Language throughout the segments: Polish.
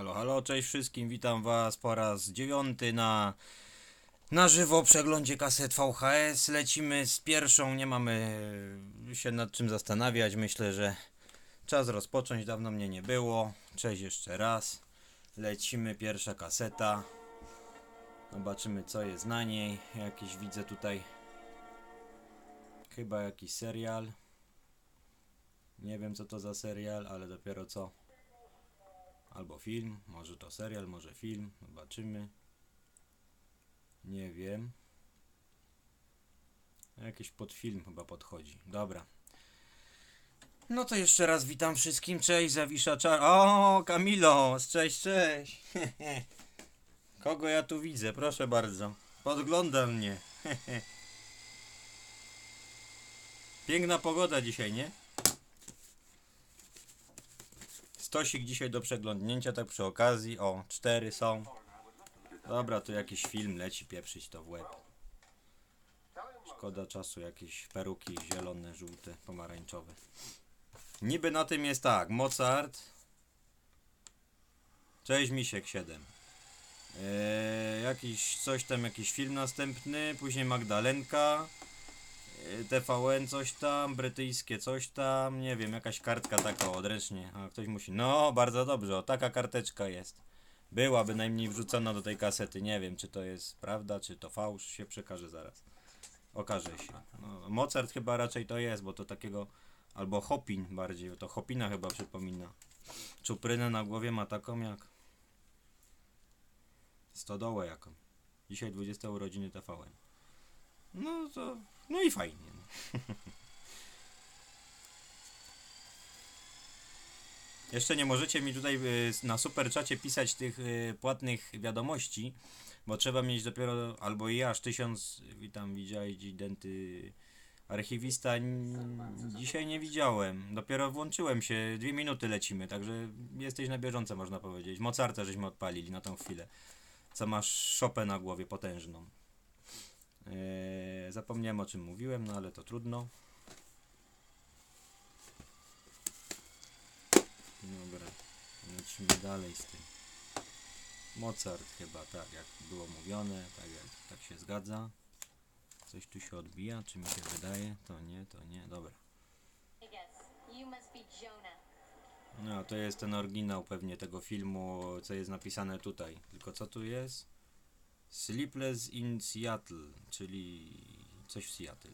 Halo, halo, cześć wszystkim, witam was po raz dziewiąty na na żywo przeglądzie kaset VHS. Lecimy z pierwszą, nie mamy się nad czym zastanawiać. Myślę, że czas rozpocząć, dawno mnie nie było. Cześć jeszcze raz. Lecimy, pierwsza kaseta. Zobaczymy co jest na niej. Jakiś widzę tutaj chyba jakiś serial. Nie wiem co to za serial, ale dopiero co. Albo film, może to serial, może film. Zobaczymy. Nie wiem. Jakiś podfilm chyba podchodzi. Dobra. No to jeszcze raz witam wszystkim. Cześć, Zawisza Czar. O, Kamilo! Cześć, cześć. Kogo ja tu widzę? Proszę bardzo. Podgląda mnie. Piękna pogoda dzisiaj, nie? Stosik dzisiaj do przeglądnięcia, tak przy okazji. O, cztery są. Dobra, tu jakiś film leci, pieprzyć to w łeb. Szkoda czasu, jakieś peruki zielone, żółte, pomarańczowe. Niby na tym jest tak, Mozart. Cześć Misiek 7. Eee, jakiś coś tam, jakiś film następny, później Magdalenka. TVN coś tam, brytyjskie coś tam, nie wiem, jakaś kartka taka odręcznie. A ktoś musi. No, bardzo dobrze, o taka karteczka jest. Była bynajmniej wrzucona do tej kasety. Nie wiem, czy to jest prawda, czy to fałsz, się przekaże zaraz. Okaże się. No, Mozart chyba raczej to jest, bo to takiego. Albo Hopin bardziej, to Hopina chyba przypomina. Czuprynę na głowie ma taką jak. Stodołę jaką. Dzisiaj 20 urodziny TVN. No to. No i fajnie. Jeszcze nie możecie mi tutaj y, na super czacie pisać tych y, płatnych wiadomości, bo trzeba mieć dopiero, albo i aż tysiąc, witam, widziałeś, identy, archiwista, dzisiaj nie widziałem, dopiero włączyłem się, dwie minuty lecimy, także jesteś na bieżąco, można powiedzieć. Mozarta żeśmy odpalili na tą chwilę, co masz szopę na głowie potężną. Eee, zapomniałem o czym mówiłem, no ale to trudno. Dobra, lecimy dalej z tym. Mozart chyba, tak jak było mówione, tak jak tak się zgadza. Coś tu się odbija, czy mi się wydaje? To nie, to nie, dobra. No, to jest ten oryginał pewnie tego filmu, co jest napisane tutaj. Tylko co tu jest? Sleepless in Seattle, czyli coś w Seattle.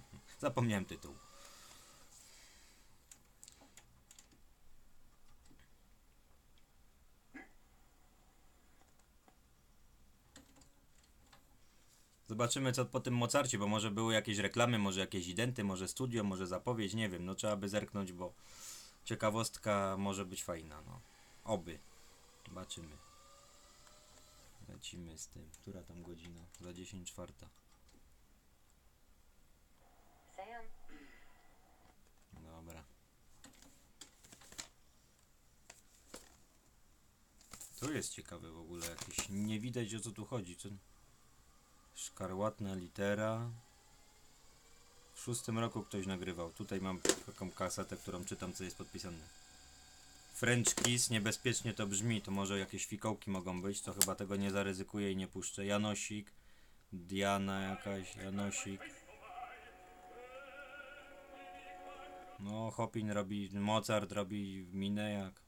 Zapomniałem tytuł. Zobaczymy co po tym Mozarcie, bo może były jakieś reklamy, może jakieś identy, może studio, może zapowiedź, nie wiem, no trzeba by zerknąć, bo ciekawostka może być fajna, no. Oby. Zobaczymy. Lecimy z tym. Która tam godzina? Za 10 czwarta. Sam. Dobra. To jest ciekawe w ogóle jakieś. Nie widać o co tu chodzi. Co... Szkarłatna litera. W szóstym roku ktoś nagrywał. Tutaj mam taką kasetę, którą czytam, co jest podpisane. French Kiss, niebezpiecznie to brzmi, to może jakieś fikołki mogą być, to chyba tego nie zaryzykuję i nie puszczę. Janosik, Diana jakaś, Janosik. No, Hopin robi, Mozart robi minę jak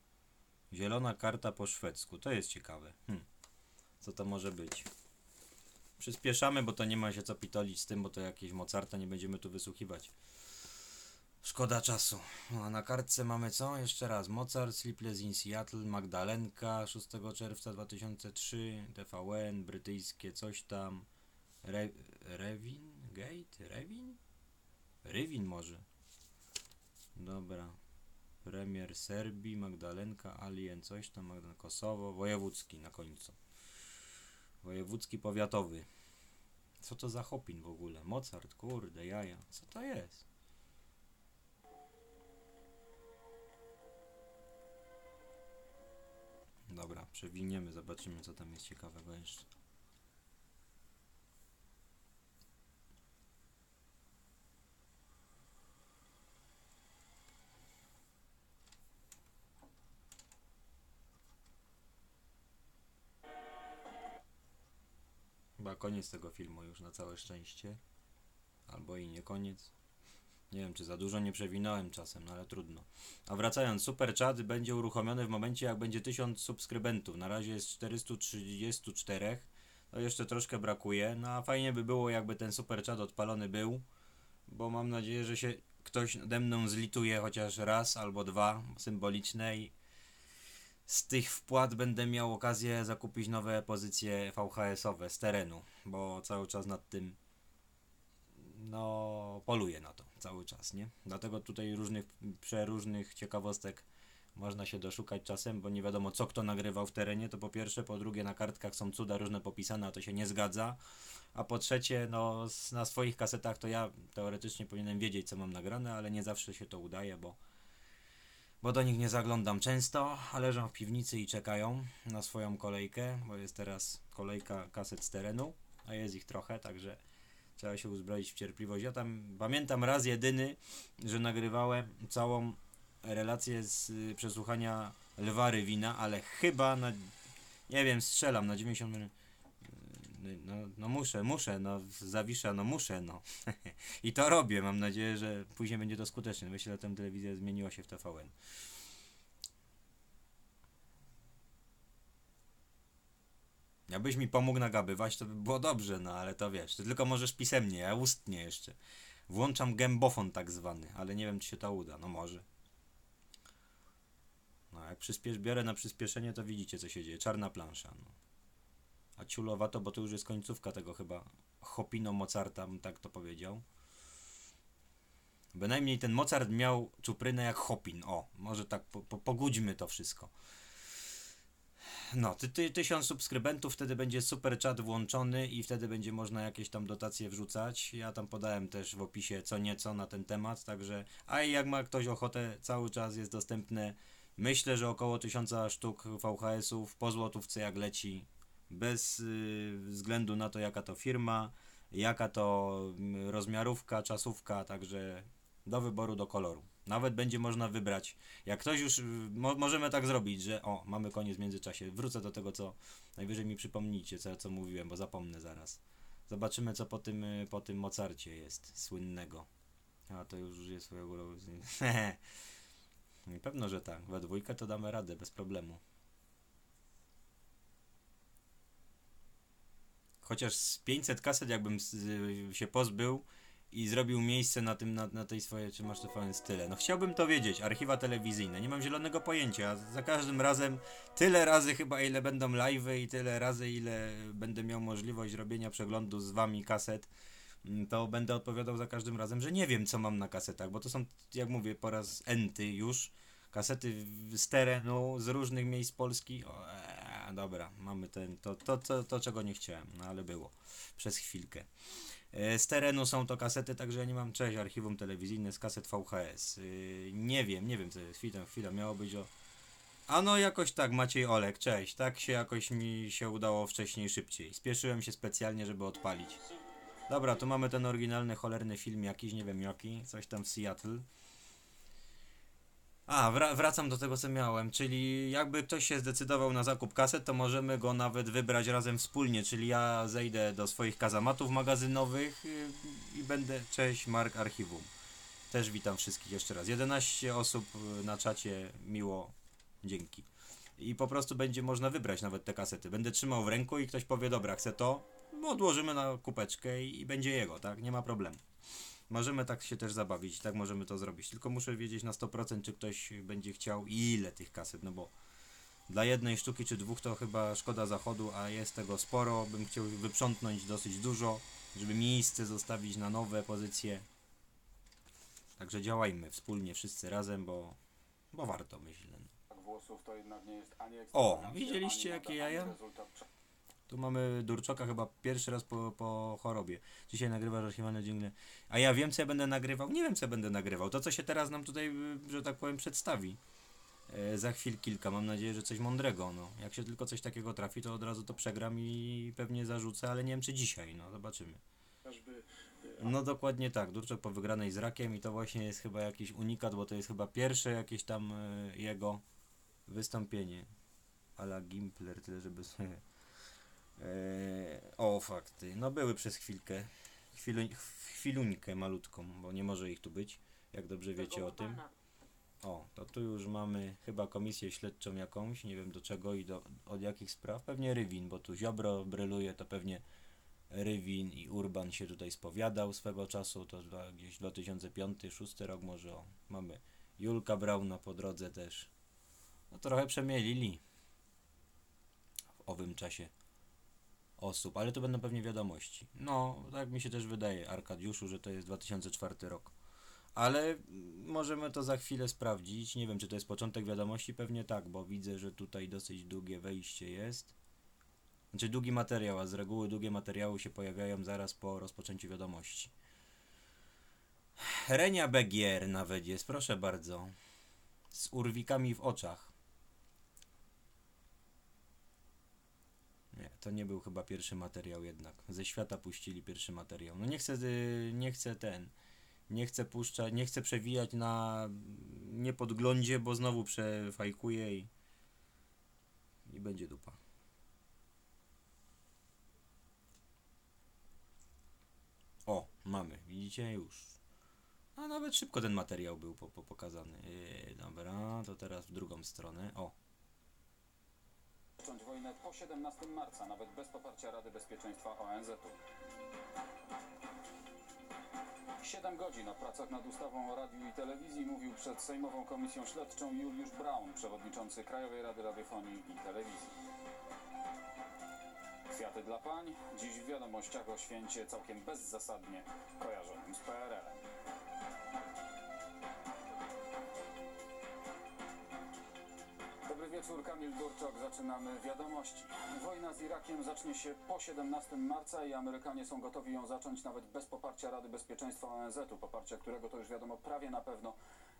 zielona karta po szwedzku. To jest ciekawe. Hm. Co to może być? Przyspieszamy, bo to nie ma się co pitolić z tym, bo to jakieś Mozarta nie będziemy tu wysłuchiwać. Szkoda czasu. No, a na kartce mamy co? Jeszcze raz. Mozart, Sleepless in Seattle, Magdalenka, 6 czerwca 2003, TVN, brytyjskie coś tam. Re Revin? Gate? Revin? Rywin może. Dobra. Premier Serbii, Magdalenka, Alien, coś tam, Kosowo, wojewódzki na końcu. Wojewódzki powiatowy. Co to za Hopin w ogóle? Mozart, kurde, jaja. Co to jest? Dobra, przewiniemy, zobaczymy co tam jest ciekawego jeszcze. Chyba koniec tego filmu już na całe szczęście. Albo i nie koniec. Nie wiem, czy za dużo nie przewinąłem czasem, no ale trudno. A wracając, super chat będzie uruchomiony w momencie, jak będzie 1000 subskrybentów. Na razie jest 434. To jeszcze troszkę brakuje. No a fajnie by było, jakby ten super chat odpalony był. Bo mam nadzieję, że się ktoś nade mną zlituje chociaż raz albo dwa symboliczne i z tych wpłat będę miał okazję zakupić nowe pozycje VHS-owe z terenu, bo cały czas nad tym no poluję na to cały czas, nie? Dlatego tutaj różnych przeróżnych ciekawostek można się doszukać czasem, bo nie wiadomo co kto nagrywał w terenie, to po pierwsze, po drugie na kartkach są cuda różne popisane, a to się nie zgadza, a po trzecie, no na swoich kasetach to ja teoretycznie powinienem wiedzieć co mam nagrane, ale nie zawsze się to udaje, bo bo do nich nie zaglądam często, a leżą w piwnicy i czekają na swoją kolejkę, bo jest teraz kolejka kaset z terenu, a jest ich trochę, także trzeba się uzbroić w cierpliwość. Ja tam pamiętam raz jedyny, że nagrywałem całą relację z y, przesłuchania Lwa Rywina, ale chyba na, nie wiem, strzelam na 90 minut. Y, No, no muszę, muszę, no zawiszę, no muszę, no. I to robię, mam nadzieję, że później będzie to skuteczne. Myślę, że tę telewizja zmieniła się w TVN. Jakbyś mi pomógł nagabywać, to by było dobrze, no ale to wiesz, ty tylko możesz pisemnie, a ustnie jeszcze. Włączam gębofon tak zwany, ale nie wiem, czy się to uda, no może. No, jak przyspiesz, biorę na przyspieszenie, to widzicie, co się dzieje. Czarna plansza, no. A ciulowato, bo to już jest końcówka tego chyba Hopino Mozarta, bym tak to powiedział. Bynajmniej ten Mozart miał czuprynę jak Hopin. O, może tak po, po, pogódźmy to wszystko. No, ty, ty, tysiąc subskrybentów, wtedy będzie super chat włączony i wtedy będzie można jakieś tam dotacje wrzucać. Ja tam podałem też w opisie co nieco na ten temat, także. A jak ma ktoś ochotę, cały czas jest dostępne. Myślę, że około tysiąca sztuk VHS-ów po złotówce jak leci. Bez y, względu na to, jaka to firma, jaka to mm, rozmiarówka, czasówka, także do wyboru, do koloru. Nawet będzie można wybrać. Jak ktoś już, y, mo, możemy tak zrobić, że o, mamy koniec w międzyczasie. Wrócę do tego, co najwyżej mi przypomnijcie, co, co mówiłem, bo zapomnę zaraz. Zobaczymy, co po tym, y, po tym Mozarcie jest słynnego. A to już jest swojego. Pewno, że tak. We dwójkę to damy radę bez problemu. Chociaż z 500 kaset jakbym z, się pozbył i zrobił miejsce na tym, na, na tej swojej, czy masz TVN style. No chciałbym to wiedzieć, archiwa telewizyjne, nie mam zielonego pojęcia. Za każdym razem, tyle razy chyba ile będą live'y i tyle razy ile będę miał możliwość robienia przeglądu z wami kaset, mm, to będę odpowiadał za każdym razem, że nie wiem co mam na kasetach, bo to są, jak mówię, po raz enty już, kasety z terenu, z różnych miejsc Polski. O, ee, dobra, mamy ten, to, to, to, to czego nie chciałem, no ale było przez chwilkę. E, Z terenu są to kasety, także ja nie mam cześć, archiwum telewizyjne z kaset VHS. Yy, nie wiem, nie wiem co jest. Chwila, chwila, miało być o... A no jakoś tak, Maciej Olek, cześć. Tak się jakoś mi się udało wcześniej, szybciej. Spieszyłem się specjalnie, żeby odpalić. Dobra, tu mamy ten oryginalny, cholerny film jakiś, nie wiem jaki, coś tam w Seattle. A, wra- wracam do tego, co miałem, czyli jakby ktoś się zdecydował na zakup kaset, to możemy go nawet wybrać razem wspólnie, czyli ja zejdę do swoich kazamatów magazynowych yy, i będę, cześć, Mark Archiwum. Też witam wszystkich jeszcze raz. 11 osób yy, na czacie, miło, dzięki. I po prostu będzie można wybrać nawet te kasety. Będę trzymał w ręku i ktoś powie, dobra, chcę to, odłożymy na kupeczkę i, i będzie jego, tak? Nie ma problemu. Możemy tak się też zabawić, tak możemy to zrobić. Tylko muszę wiedzieć na 100% czy ktoś będzie chciał i ile tych kaset, no bo dla jednej sztuki czy dwóch to chyba szkoda zachodu, a jest tego sporo. Bym chciał wyprzątnąć dosyć dużo, żeby miejsce zostawić na nowe pozycje. Także działajmy wspólnie wszyscy razem, bo, bo warto myślę. włosów to jednak nie jest ani O, widzieliście, jakie jaja? Tu mamy Durczoka chyba pierwszy raz po, po chorobie. Dzisiaj nagrywasz archiwalne dżingle. A ja wiem, co ja będę nagrywał? Nie wiem, co ja będę nagrywał. To, co się teraz nam tutaj, że tak powiem, przedstawi. E, za chwil kilka. Mam nadzieję, że coś mądrego. No. Jak się tylko coś takiego trafi, to od razu to przegram i pewnie zarzucę, ale nie wiem, czy dzisiaj. No, zobaczymy. chociażby No dokładnie tak. Durczok po wygranej z rakiem i to właśnie jest chyba jakiś unikat, bo to jest chyba pierwsze jakieś tam e, jego wystąpienie. Ala Gimpler, tyle żeby sobie... Eee, o, fakty. No były przez chwilkę. Chwilu, chwiluńkę malutką, bo nie może ich tu być, jak dobrze wiecie o tym. O, to tu już mamy chyba komisję śledczą jakąś, nie wiem do czego i do, od jakich spraw. Pewnie Rywin, bo tu Ziobro bryluje, to pewnie Rywin i Urban się tutaj spowiadał swego czasu, to dla, gdzieś 2005-2006 rok może. O, mamy Julka Brauna po drodze też. No trochę przemielili w owym czasie osób, ale to będą pewnie wiadomości. No, tak mi się też wydaje, Arkadiuszu, że to jest 2004 rok. Ale możemy to za chwilę sprawdzić. Nie wiem, czy to jest początek wiadomości. Pewnie tak, bo widzę, że tutaj dosyć długie wejście jest. Znaczy długi materiał, a z reguły długie materiały się pojawiają zaraz po rozpoczęciu wiadomości. Renia Begier nawet jest, proszę bardzo. Z urwikami w oczach. Nie, to nie był chyba pierwszy materiał jednak. Ze świata puścili pierwszy materiał. No nie chcę, y, nie chcę ten nie chcę puszczać, nie chcę przewijać na niepodglądzie, bo znowu przefajkuję i, i będzie dupa. O, mamy, widzicie już. A nawet szybko ten materiał był po, po pokazany. Yy, dobra, to teraz w drugą stronę. O, zacząć wojnę po 17 marca, nawet bez poparcia Rady Bezpieczeństwa ONZ-u. 7 godzin o pracach nad ustawą o radiu i telewizji mówił przed Sejmową Komisją Śledczą Juliusz Braun, przewodniczący Krajowej Rady Radiofonii i Telewizji. Kwiaty dla pań, dziś w wiadomościach o święcie całkiem bezzasadnie kojarzonym z PRL-em. Wieczór, Kamil Durczok. Zaczynamy wiadomości. Wojna z Irakiem zacznie się po 17 marca i Amerykanie są gotowi ją zacząć nawet bez poparcia Rady Bezpieczeństwa ONZ-u, poparcia którego to już wiadomo prawie na pewno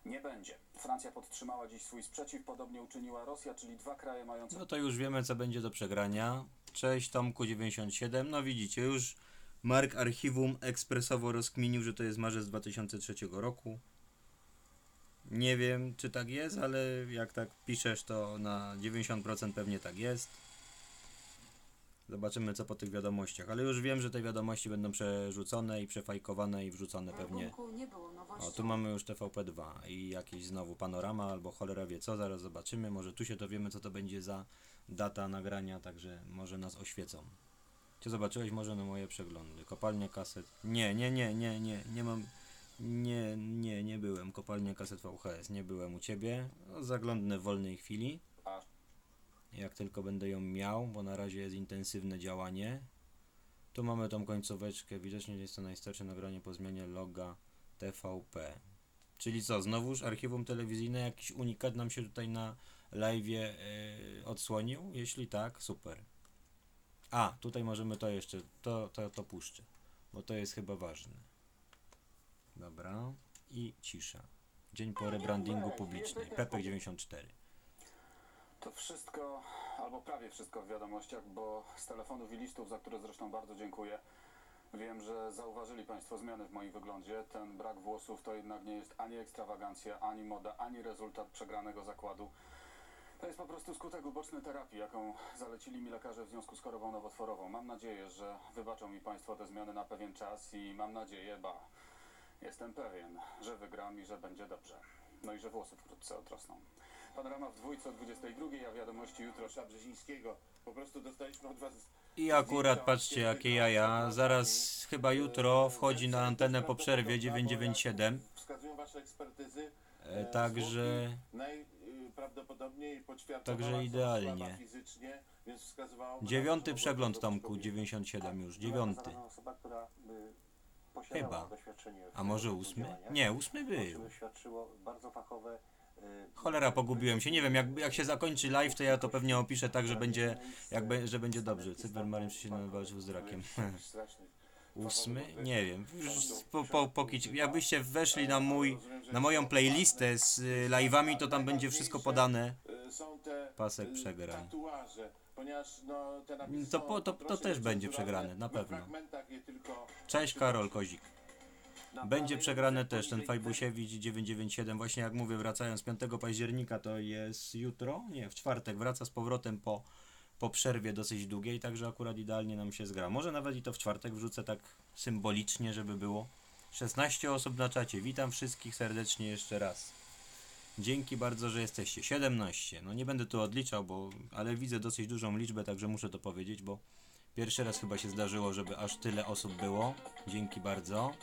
nie będzie. Francja podtrzymała dziś swój sprzeciw, podobnie uczyniła Rosja, czyli dwa kraje mające no to już wiemy co będzie do przegrania. Cześć Tomku 97. No widzicie, już Mark Archiwum ekspresowo rozkminił, że to jest marzec 2003 roku. Nie wiem, czy tak jest, ale jak tak piszesz, to na 90% pewnie tak jest. Zobaczymy, co po tych wiadomościach. Ale już wiem, że te wiadomości będą przerzucone i przefajkowane i wrzucone pewnie. nowością. O, tu mamy już TVP2 i jakieś znowu panorama albo cholera wie co, zaraz zobaczymy. Może tu się dowiemy, co to będzie za data nagrania, także może nas oświecą. Czy zobaczyłeś może na moje przeglądy? Kopalnia kaset. Nie, nie, nie, nie, nie, nie mam. Nie, nie, nie byłem. Kopalnia kaset VHS, nie byłem u ciebie. No, zaglądnę w wolnej chwili. Jak tylko będę ją miał, bo na razie jest intensywne działanie. Tu mamy tą końcóweczkę. Widocznie jest to najstarsze nagranie po zmianie loga TVP. Czyli co, znowuż archiwum telewizyjne, jakiś unikat nam się tutaj na live yy, odsłonił? Jeśli tak, super. A, tutaj możemy to jeszcze, to, to, to puszczę, bo to jest chyba ważne. Dobra, i cisza. Dzień po rebrandingu publicznej, Pepek94. To wszystko, albo prawie wszystko w wiadomościach, bo z telefonów i listów, za które zresztą bardzo dziękuję, wiem, że zauważyli Państwo zmiany w moim wyglądzie. Ten brak włosów to jednak nie jest ani ekstrawagancja, ani moda, ani rezultat przegranego zakładu. To jest po prostu skutek uboczny terapii, jaką zalecili mi lekarze w związku z chorobą nowotworową. Mam nadzieję, że wybaczą mi Państwo te zmiany na pewien czas i mam nadzieję, ba, jestem pewien, że wygram i że będzie dobrze. No i że włosy wkrótce otrosną. Panorama w dwójce o 22, a wiadomości jutro. Proszę Brzezińskiego. Po prostu dostaliśmy od was... I akurat patrzcie jakie jaja, zaraz chyba jutro wchodzi na antenę po przerwie 997. Wskazują wasze ekspertyzy. E, Także Najprawdopodobniej poćwiartowała Także idealnie. fizycznie, dziewiąty przegląd Tomku kobiety. 97 już, dziewiąty. Osoba, która Chyba. doświadczenie w A może ósmy? Nie, ósmy był. czym świadczyło bardzo fachowe. y, Cholera, pogubiłem się. Nie wiem, jak, jak się zakończy live, to ja to pewnie opiszę tak, że będzie, jak be, że będzie dobrze. Cybermaryn się walczył z rakiem. Strasznych. Ósmy? Nie wiem. Już po, po, pokić. Jakbyście weszli na mój, na moją playlistę z y, live'ami, to tam będzie wszystko podane. Są te Pasek przegrań. tatuaże, ponieważ no, te napisy To są po- to- to troszkę też będzie przegrane, na We pewno. fragmentach je tylko Cześć Karol Kozik. Będzie przegrane też ten Fajbusiewicz 997. Właśnie jak mówię, wracając 5 października, to jest jutro? Nie, w czwartek. Wraca z powrotem po po przerwie dosyć długiej, także akurat idealnie nam się zgra. Może nawet i to w czwartek wrzucę tak symbolicznie, żeby było. 16 osób na czacie. Witam wszystkich serdecznie jeszcze raz. Dzięki bardzo, że jesteście. 17. No nie będę tu odliczał, bo ale widzę dosyć dużą liczbę, także muszę to powiedzieć, bo pierwszy raz chyba się zdarzyło, żeby aż tyle osób było. Dzięki bardzo.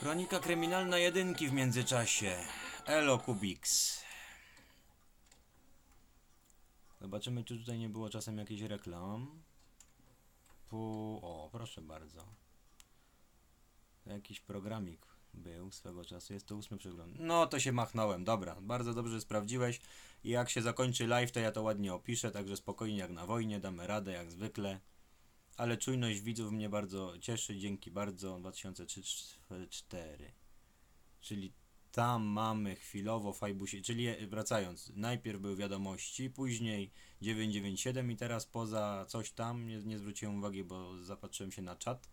Kronika kryminalna jedynki w międzyczasie. Elo Kubix. Zobaczymy, czy tutaj nie było czasem jakichś reklam. Pu... O, proszę bardzo. Jakiś programik był swego czasu. Jest to ósmy przegląd. No, to się machnąłem. Dobra, bardzo dobrze sprawdziłeś. I jak się zakończy live, to ja to ładnie opiszę. Także spokojnie jak na wojnie, damy radę jak zwykle. Ale czujność widzów mnie bardzo cieszy. Dzięki bardzo. 2004. Czyli tam mamy chwilowo Fajbusie, czyli wracając, najpierw były wiadomości, później 997 i teraz poza coś tam, nie, nie zwróciłem uwagi, bo zapatrzyłem się na czat,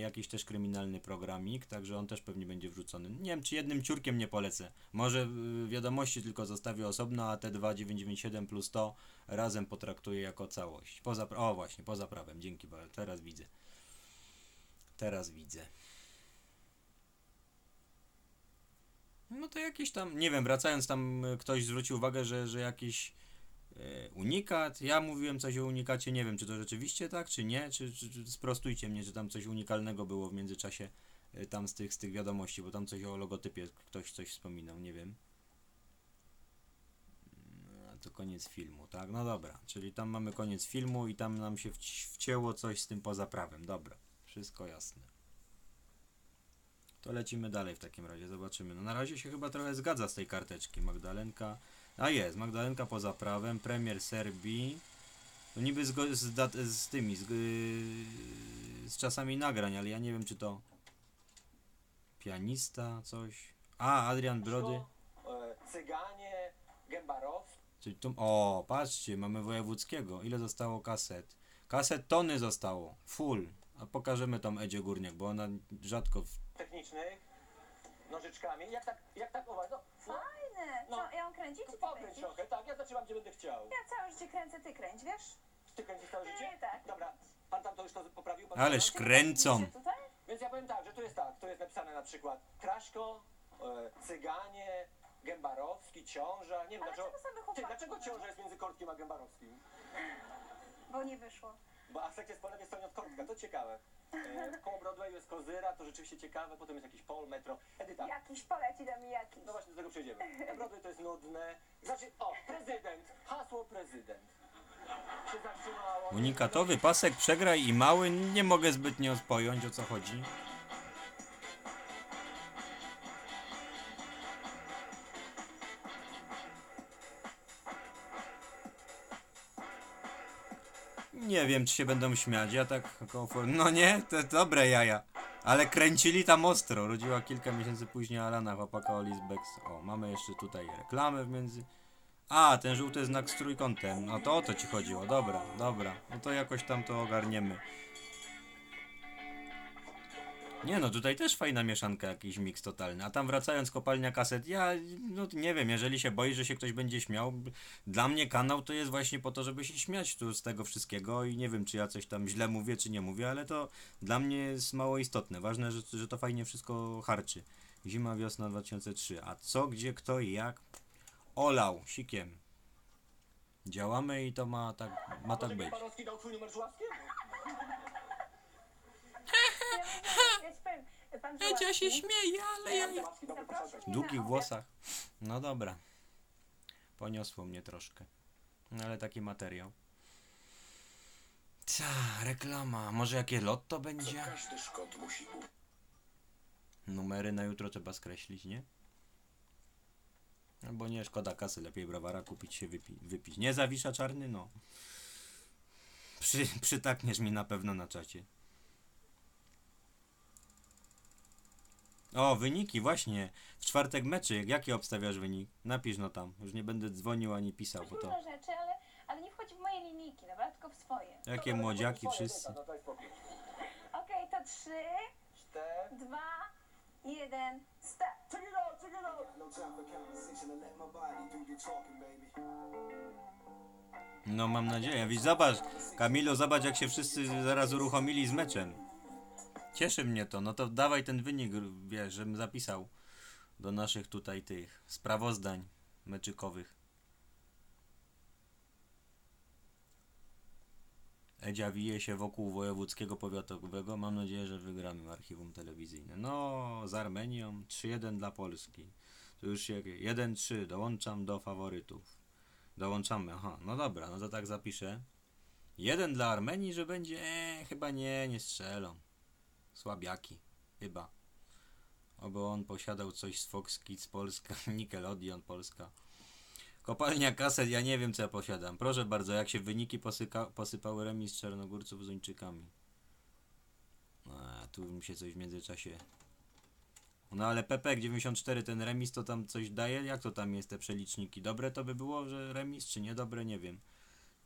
jakiś też kryminalny programik, także on też pewnie będzie wrzucony. Nie wiem, czy jednym ciurkiem nie polecę. Może y, wiadomości tylko zostawię osobno, a te dwa 997 plus to razem potraktuję jako całość. Poza, o właśnie, poza prawem, dzięki bardzo, teraz widzę. Teraz widzę. No to jakiś tam, nie wiem, wracając tam e, ktoś zwrócił uwagę, że, że jakiś unikat, ja mówiłem coś o unikacie, nie wiem czy to rzeczywiście tak, czy nie, czy, czy, czy sprostujcie mnie, czy tam coś unikalnego było w międzyczasie e, tam z tych, z tych wiadomości, bo tam coś o logotypie ktoś coś wspominał, nie wiem. No, to koniec filmu, tak? No dobra, czyli tam mamy koniec filmu i tam nam się wci- wcięło coś z tym poza prawem, dobra, wszystko jasne. To lecimy dalej w takim razie, zobaczymy. No na razie się chyba trochę zgadza z tej karteczki. Magdalenka. A jest, Magdalenka poza prawem, premier Serbii. No niby z, z, z tymi, z, yy, z czasami nagrań, ale ja nie wiem czy to pianista, coś. A, Adrian Brody. E, Cyganie, Gębarowski. Czyli tu, o, patrzcie, mamy wojewódzkiego. Ile zostało kaset? Kaset tony zostało. Full. A pokażemy tą Edzie Górniak, bo ona rzadko w technicznych, nożyczkami. Jak tak, jak tak? No, no, Fajne! No. Co, ja mam kręcisz? trochę, tak, ja zaczynam gdzie będę chciał. Ja całe życie kręcę, ty kręć, wiesz? Ty kręcisz całe życie? Nie, tak. Dobra, pan tam to już to poprawił? Pan Ależ kręcą. Tutaj? Więc ja powiem tak, że tu jest tak, tu jest napisane na przykład Kraszko, e, Cyganie, Gębarowski, Ciąża. Nie wiem Ale dlaczego. Ty, dlaczego ciąża jest między Kortkiem a Gębarowskim? Bo nie wyszło. Bo Asek jest po lewej stronie od Kortka, to ciekawe. E, koło Broadwayu jest Kozyra, to rzeczywiście ciekawe, potem jest jakiś Pol, Metro. Edyta, Jakiś poleci da mi jakiś. no właśnie do tego przejdziemy. Na Broadway to jest nudne. Znaczy, o, prezydent, hasło prezydent. Się zatrzymało. Unikatowy pasek przegraj i mały. Nie mogę zbytnio pojąć o co chodzi. Nie wiem, czy się będą śmiać. Ja tak. komfort- No nie, to dobre jaja. Ale kręcili tam ostro. Rodziła kilka miesięcy później Alana, chłopaka Oli z Bex. O, mamy jeszcze tutaj reklamę w między. A, ten żółty znak z trójkątem. No to o to ci chodziło. Dobra, dobra. No to jakoś tam to ogarniemy. Nie no, tutaj też fajna mieszanka, jakiś miks totalny. A tam wracając kopalnia kaset, ja no nie wiem, jeżeli się boisz, że się ktoś będzie śmiał, dla mnie kanał to jest właśnie po to, żeby się śmiać tu z tego wszystkiego i nie wiem, czy ja coś tam źle mówię, czy nie mówię, ale to dla mnie jest mało istotne. Ważne, że, że to fajnie wszystko harczy. Zima, wiosna 2003. A co, gdzie, kto i jak? Olał, sikiem. Działamy i to ma tak, ma tak być. Gębarowski dał twój numer żławski? Ja, ja pan Żuławski, śmieje, ale posłuchać. W długich włosach. No dobra. Poniosło mnie troszkę. No ale taki materiał. Ta, reklama. Może jakie lotto będzie? Każdy Szkot musi. Numery na jutro trzeba skreślić, nie? Albo nie, szkoda kasy, lepiej browara kupić się wypi wypić. Nie zawisza czarny, no. Przy, przytakniesz mi na pewno na czacie. O, wyniki, właśnie. W czwartek meczy, jaki obstawiasz wynik? Napisz no tam. Już nie będę dzwonił ani pisał, bo to... Dużo rzeczy, ale, ale nie wchodzi w moje linijki, dobra? Tylko w swoje. Jakie młodziaki wszyscy. No daj spokój. Okej, to trzy, Cztery. dwa, jeden, start. Check it out, check it out. No time for conversation and let my body do your talking, baby. No mam nadzieję. Widzisz, zobacz, Kamilu, zobacz jak się wszyscy zaraz uruchomili z meczem. Cieszy mnie to. No to dawaj ten wynik, wiesz, żebym zapisał do naszych tutaj tych sprawozdań meczykowych. Edzia wije się wokół wojewódzkiego powiatowego. Mam nadzieję, że wygramy archiwum telewizyjne. No, z Armenią 3-1 dla Polski. To już się 1-3 dołączam do faworytów. Dołączamy, aha, no dobra, no to tak zapiszę. Jeden dla Armenii, że będzie, e, chyba nie, nie strzelą. Słabiaki, chyba. Oby on posiadał coś z Fox Kids Polska, Nickelodeon Polska. Kopalnia kaset, ja nie wiem co ja posiadam. Proszę bardzo, jak się wyniki posyka, posypały remis Czarnogórców z Uńczykami. A, tu mi się coś w międzyczasie... No ale Pepek 94 ten remis to tam coś daje? Jak to tam jest te przeliczniki? Dobre to by było, że remis czy niedobre? Nie wiem.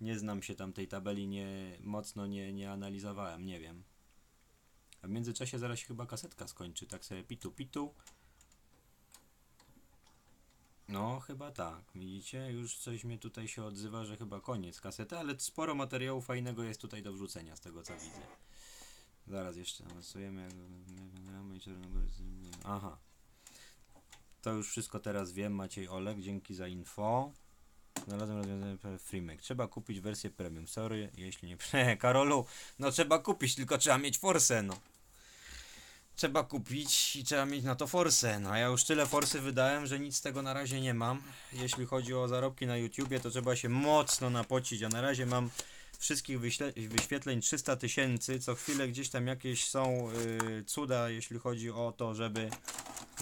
Nie znam się tam tej tabeli, nie mocno nie, nie analizowałem, nie wiem. A w międzyczasie zaraz się chyba kasetka skończy, tak sobie pitu pitu. No, chyba tak. Widzicie, już coś mnie tutaj się odzywa, że chyba koniec kasety, ale sporo materiału fajnego jest tutaj do wrzucenia z tego co widzę. Zaraz jeszcze awansujemy. Aha. To już wszystko teraz wiem, Maciej Olek, dzięki za info. Znalazłem rozwiązanie Freemake. Trzeba kupić wersję premium. Sorry, jeśli nie. Karolu, no trzeba kupić, tylko trzeba mieć forsę, no. Trzeba kupić i trzeba mieć na to forsę. No a ja już tyle forsy wydałem, że nic z tego na razie nie mam. Jeśli chodzi o zarobki na YouTubie, to trzeba się mocno napocić, a na razie mam wszystkich wyświetleń 300 tysięcy. Co chwilę gdzieś tam jakieś są y, cuda, jeśli chodzi o to, żeby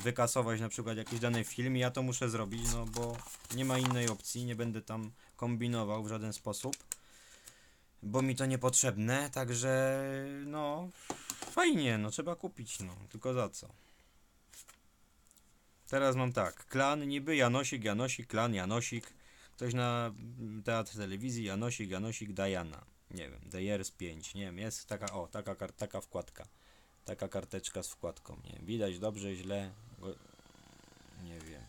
wykasować na przykład jakiś dany film ja to muszę zrobić, no bo nie ma innej opcji, nie będę tam kombinował w żaden sposób, bo mi to niepotrzebne, także no fajnie, no trzeba kupić, no tylko za co? Teraz mam tak, klan niby Janosik, Janosik, klan Janosik, ktoś na teatr telewizji, Janosik, Janosik, Diana, nie wiem, The Years 5, nie wiem, jest taka, o, taka, taka wkładka, taka karteczka z wkładką, nie wiem, widać dobrze, źle, nie wiem.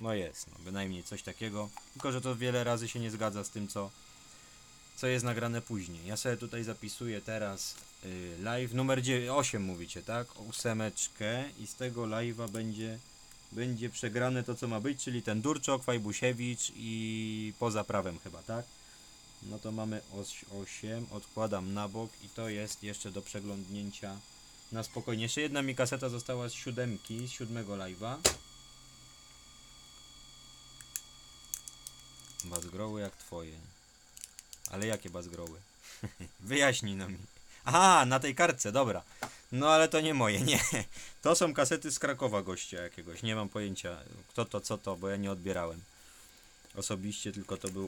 No jest, no bynajmniej coś takiego. Tylko, że to wiele razy się nie zgadza z tym, co, co jest nagrane później. Ja sobie tutaj zapisuję teraz y, live numer 8 mówicie, tak? Ósemeczkę i z tego live'a będzie będzie przegrane to, co ma być, czyli ten Durczok, Fajbusiewicz i poza prawem chyba, tak? No to mamy 8, odkładam na bok i to jest jeszcze do przeglądnięcia na spokojnie. Jeszcze jedna mi kaseta została z siódemki, z siódmego live'a. Bazgroły jak twoje. Ale jakie bazgroły? Wyjaśnij no mi. Aha, na tej kartce, dobra. No ale to nie moje, nie. To są kasety z Krakowa gościa jakiegoś. Nie mam pojęcia kto to, co to, bo ja nie odbierałem. Osobiście tylko to był